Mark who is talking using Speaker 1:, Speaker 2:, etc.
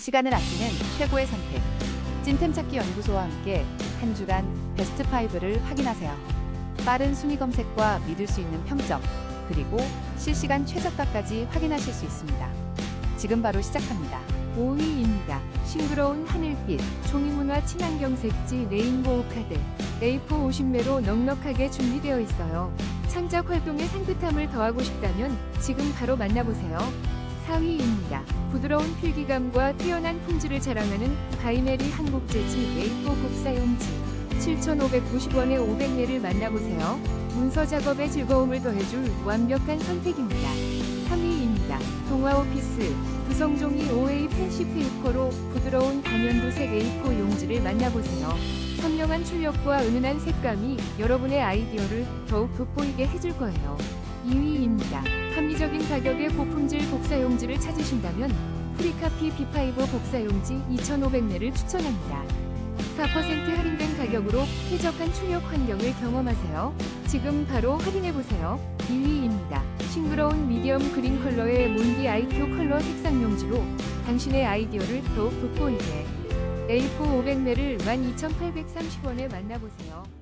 Speaker 1: 시간을 아끼는 최고의 선택. 찐템 찾기 연구소와 함께 한 주간 베스트 5를 확인하세요. 빠른 순위 검색과 믿을 수 있는 평점, 그리고 실시간 최저가까지 확인하실 수 있습니다. 지금 바로 시작합니다.
Speaker 2: 5위입니다. 싱그러운 하늘빛, 종이문화 친환경 색지 레인보우 카드. A4 50매로 넉넉하게 준비되어 있어요. 창작 활동의 상긋함을 더하고 싶다면 지금 바로 만나보세요. 4위입니다. 부드러운 필기감과 뛰어난 품질을 자랑하는 바이메리 한국 재질 A4 복사용지. 7,590원에 500매를 만나보세요. 문서 작업의 즐거움을 더해줄 완벽한 선택입니다. 3위입니다. 동화 오피스 구성종이 OA 펜시 페이퍼로 부드러운 단연도색 A4 용지를 만나보세요. 선명한 출력과 은은한 색감이 여러분의 아이디어를 더욱 돋보이게 해줄 거예요. 2위입니다. 합리적인 가격의 고품질 복사용지를 찾으신다면 프리카피 B5 복사용지 2,500매를 추천합니다. 4% 할인된 가격으로 쾌적한 출력 환경을 경험하세요. 지금 바로 확인해보세요. 1위입니다. 싱그러운 미디엄 그린 컬러의 몬디 IQ 컬러 색상 용지로 당신의 아이디어를 더욱 돋보이게 A4 500매를 12,830원에 만나보세요.